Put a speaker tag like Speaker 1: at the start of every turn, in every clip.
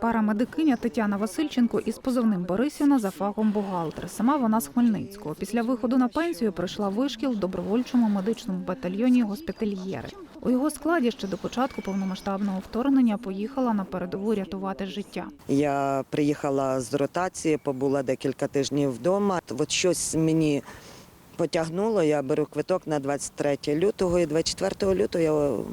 Speaker 1: Парамедикиня Тетяна Васильченко із позивним Борисівна за фахом бухгалтер. Сама вона з Хмельницького. Після виходу на пенсію пройшла вишкіл в добровольчому медичному батальйоні госпітальєри. У його складі ще до початку повномасштабного вторгнення поїхала на передову рятувати життя.
Speaker 2: Я приїхала з ротації, побула декілька тижнів вдома. От щось мені потягнуло. Я беру квиток на 23 лютого і 24 лютого я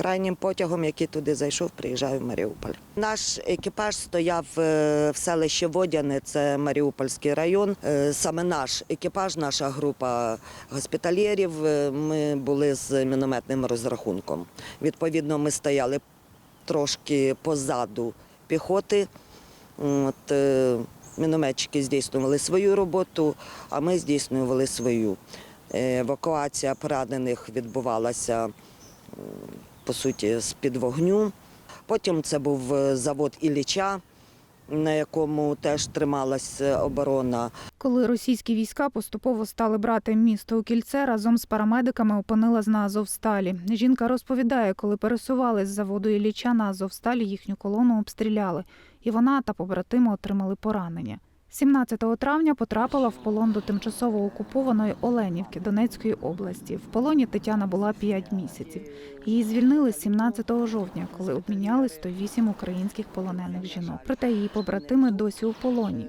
Speaker 2: крайнім потягом, який туди зайшов, приїжджаю в Маріуполь. Наш екіпаж стояв е, в селищі Водяне, це Маріупольський район. Е, Саме наш екіпаж, наша група госпітальєрів, е, ми були з мінометним розрахунком. Відповідно, ми стояли трошки позаду піхоти. От, мінометчики здійснювали свою роботу, а ми здійснювали свою. Евакуація поранених відбувалася по суті з-під вогню. Потім це був е, завод Ілліча, на якому теж трималась е, оборона.
Speaker 1: Коли російські війська поступово стали брати місто у кільце, разом з парамедиками опинилась на Азовсталі. Жінка розповідає, коли пересувались з заводу Ілліча на Азовсталі, їхню колону обстріляли, і вона та побратими отримали поранення. 17 травня потрапила в полон до тимчасово окупованої Оленівки Донецької області. В полоні Тетяна була 5 місяців. Її звільнили 17 жовтня, коли обміняли 108 українських полонених жінок. Проте її побратими досі у полоні.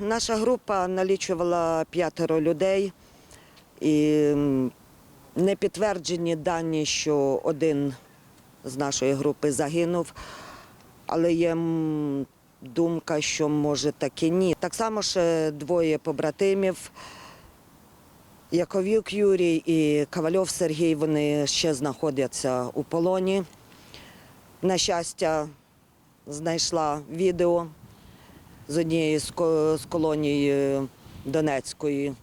Speaker 2: Наша група налічувала п'ятеро людей, і не підтверджені дані, що один з нашої групи загинув, але є думка, що може так і ні. Так само ще двоє побратимів. Яковюк Юрій і Ковальов Сергій вони ще знаходяться у полоні. На щастя, знайшла відео з однієї з ко- з колоній е, Донецької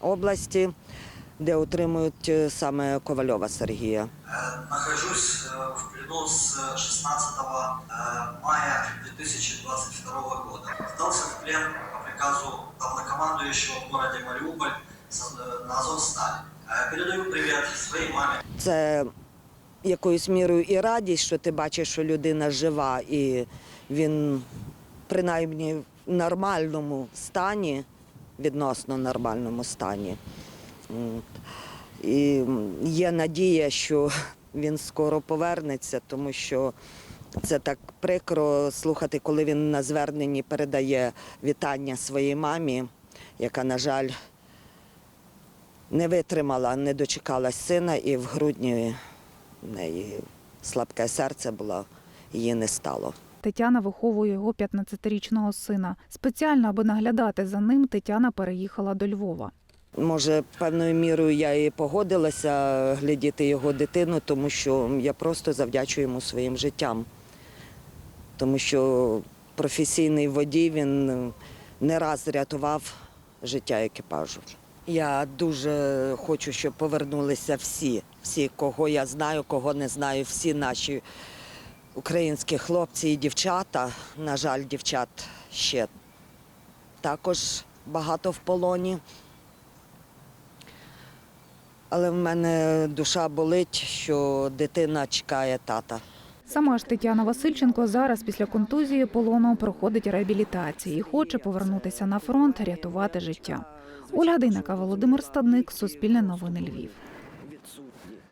Speaker 2: області, де утримують е, саме Ковальова Сергія.
Speaker 3: Э, Нахожусь э, в плену с 16 э, мая 2022 года. Сдался в плен по приказу главнокомандующего в городе Мариуполь с- э, на Азовстале. Э, Передаю привет своей маме.
Speaker 2: Це якоюсь мірою і радість, що ти бачиш, що людина жива, і він принаймні в нормальному стані, відносно нормальному стані. І є надія, що він скоро повернеться, тому що це так прикро слухати, коли він на зверненні передає вітання своїй мамі, яка, на жаль, не витримала, не дочекалась сина, і в грудні в неї слабке серце було, її не стало.
Speaker 1: Тетяна виховує його 15-річного сина. Спеціально, аби наглядати за ним, Тетяна переїхала до Львова.
Speaker 2: Може, певною мірою я і погодилася глядіти його дитину, тому що я просто завдячую йому своїм життям. Тому що професійний водій він не раз рятував життя екіпажу. Я дуже хочу, щоб повернулися всі, всі, кого я знаю, кого не знаю, всі наші українські хлопці і дівчата. На жаль, дівчат ще також багато в полоні. Але в мене душа болить, що дитина чекає тата.
Speaker 1: Сама ж Тетяна Васильченко зараз після контузії полону проходить реабілітації і хоче повернутися на фронт, рятувати життя. Ольга Дейнака, Володимир Стадник, Суспільне новини Львів.